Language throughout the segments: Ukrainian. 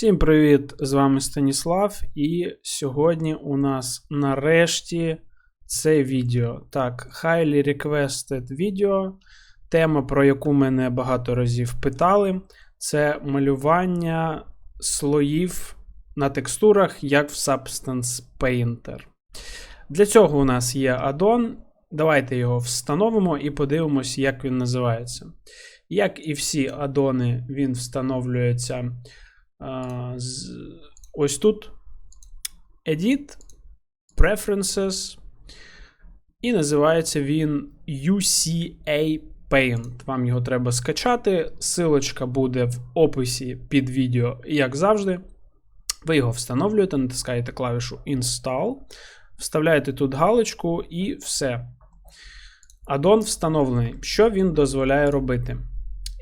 Всім привіт! З вами Станіслав, і сьогодні у нас нарешті це відео. Так, highly requested відео. Тема, про яку мене багато разів питали, це малювання слоїв на текстурах, як в Substance Painter. Для цього у нас є аддон. Давайте його встановимо і подивимось, як він називається. Як і всі аддони, він встановлюється ось тут. Edit, Preferences. І називається він UCA Paint. Вам його треба скачати. Силочка буде в описі під відео, як завжди. Ви його встановлюєте, натискаєте клавішу Install, вставляєте тут галочку і все. Аддон встановлений. Що він дозволяє робити?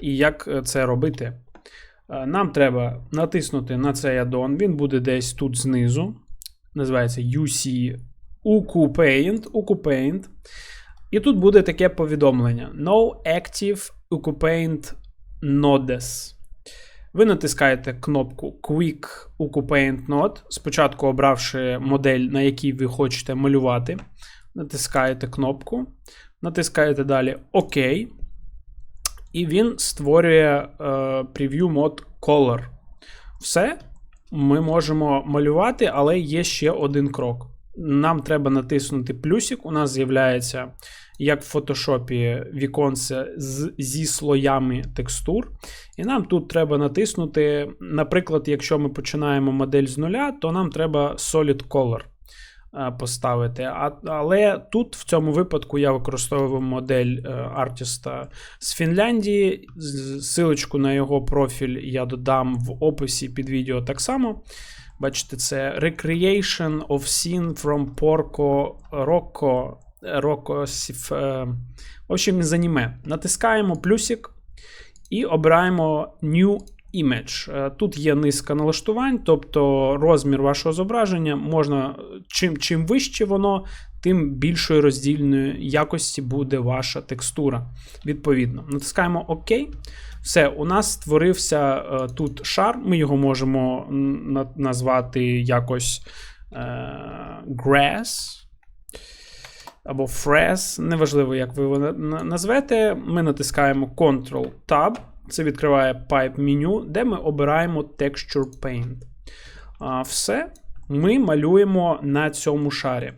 І як це робити? Нам треба натиснути на цей аддон, він буде десь тут знизу. Називається UC UQPaint, UQPaint. І тут буде таке повідомлення: No Active UQPaint Nodes. Ви натискаєте кнопку Quick UQPaint Node, спочатку обравши модель, на якій ви хочете малювати. Натискаєте кнопку, натискаєте далі ОК. І він створює е, Preview Mode Color. Все. Ми можемо малювати, але є ще один крок. Нам треба натиснути плюсик. У нас з'являється, як в фотошопі, віконце з, зі слоями текстур. І нам тут треба натиснути. Наприклад, якщо ми починаємо модель з нуля, то нам треба Solid Color поставити. А, Але тут, в цьому випадку, я використовую модель артиста з Фінляндії. Силочку на його профіль я додам в описі під відео так само. Бачите, це Recreation of Scene from Porco Rocco. Rocco В общем, з аніме. Натискаємо плюсик і обираємо New Image. Тут є низка налаштувань, тобто розмір вашого зображення можна, чим чим вище воно, тим більшої роздільної якості буде ваша текстура. Відповідно. Натискаємо ОК. Все, у нас створився тут шар, ми його можемо назвати якось е, Grass. Або Fresh, неважливо, як ви його назвете. Ми натискаємо Ctrl-Tab. Це відкриває Pipe меню, де ми обираємо Texture Paint. А, Все. Ми малюємо на цьому шарі.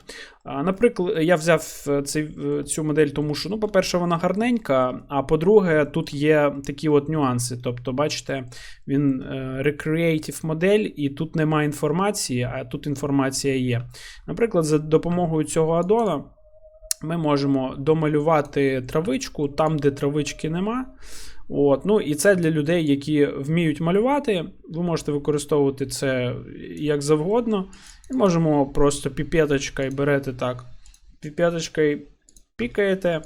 Наприклад, я взяв цей, цю модель, тому що, ну, по-перше, вона гарненька. А по-друге, тут є такі от нюанси. Тобто, бачите, він е, Recreative модель, і тут немає інформації, а тут інформація є. Наприклад, за допомогою цього аддона ми можемо домалювати травичку там, де травички нема. От, ну І це для людей, які вміють малювати. Ви можете використовувати це як завгодно. І можемо просто піпеточкою берете так. Піпеточкою пікаєте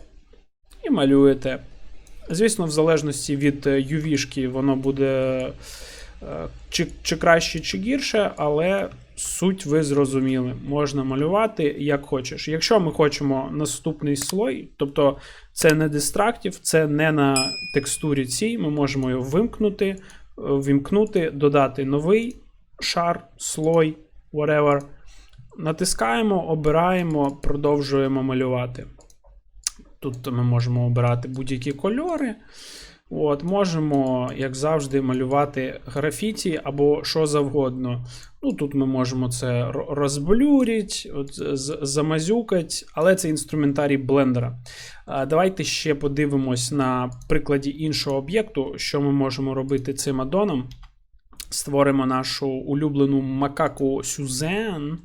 і малюєте. Звісно, в залежності від UV-шки воно буде чи, чи краще, чи гірше, але Суть ви зрозуміли, можна малювати як хочеш. Якщо ми хочемо наступний слой, тобто це не дистрактів, це не на текстурі цій, ми можемо його вимкнути, вимкнути, додати новий шар, слой, whatever. Натискаємо, обираємо, продовжуємо малювати. Тут ми можемо обирати будь-які кольори. От, Можемо, як завжди, малювати графіті або що завгодно. Ну, Тут ми можемо це розблюрити, замазюкати, але це інструментарій блендера. Давайте ще подивимось на прикладі іншого об'єкту, що ми можемо робити цим аддоном. Створимо нашу улюблену макаку Сюзен.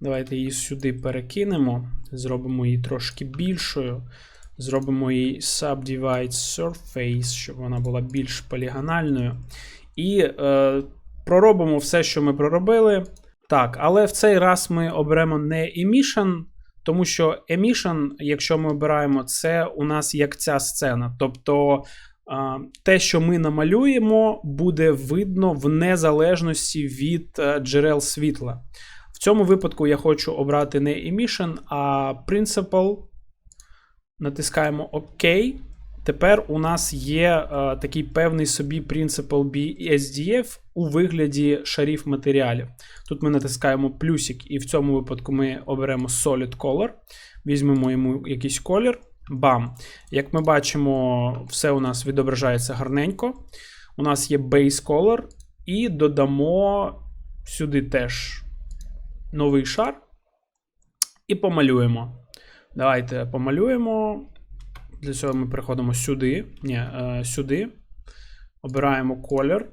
Давайте її сюди перекинемо, зробимо її трошки більшою. Зробимо їй Subdivide Surface, щоб вона була більш полігональною. І е, проробимо все, що ми проробили. Так, але в цей раз ми оберемо не Emission, тому що Emission, якщо ми обираємо, це у нас як ця сцена. Тобто е, те, що ми намалюємо, буде видно в незалежності від е, джерел світла. В цьому випадку я хочу обрати не Emission, а Principal. Натискаємо ОК. Тепер у нас є е, такий певний собі Principal BSDF у вигляді шарів матеріалів. Тут ми натискаємо плюсик, і в цьому випадку ми оберемо Solid Color, візьмемо йому якийсь колір. Бам! Як ми бачимо, все у нас відображається гарненько. У нас є Base Color, і додамо сюди теж новий шар. І помалюємо. Давайте помалюємо. Для цього ми переходимо сюди. Ні, е, сюди. Обираємо колір.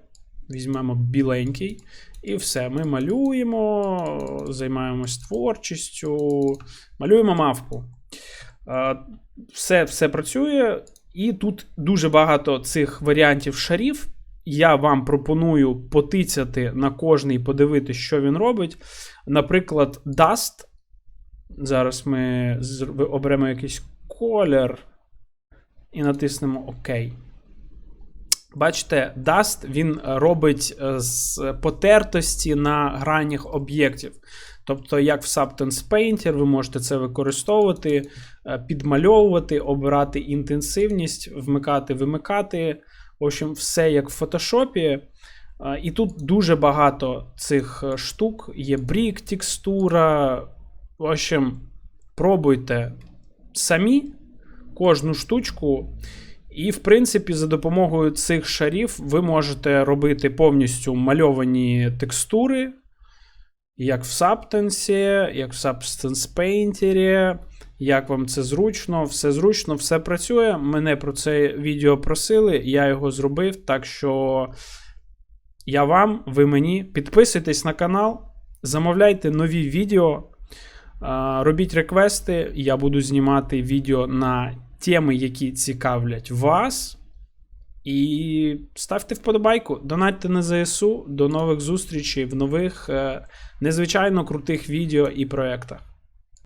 Візьмемо біленький. І все. Ми малюємо, займаємось творчістю, малюємо мавку. Е, все, все працює. І тут дуже багато цих варіантів шарів. Я вам пропоную потицяти на кожний, подивитися, що він робить. Наприклад, Dust. Зараз ми оберемо якийсь колір і натиснемо ОК. Бачите, Dust він робить е, з потертості на гранях об'єктів. Тобто, як в Substance Painter, ви можете це використовувати, е, підмальовувати, обирати інтенсивність, вмикати, вимикати. В общем, все як в фотошопі. Е, І тут дуже багато цих штук. Є брік, текстура. В общем, пробуйте самі кожну штучку. І, в принципі, за допомогою цих шарів ви можете робити повністю мальовані текстури, як в Substance, як в Substance Painter, як вам це зручно, все зручно, все працює. Мене про це відео просили, я його зробив. Так що я вам, ви мені. Підписуйтесь на канал, замовляйте нові відео, робіть реквести. Я буду знімати відео на теми, які цікавлять вас. І ставте вподобайку, донатьте на ЗСУ. До нових зустрічей в нових е, незвичайно крутих відео і проєктах.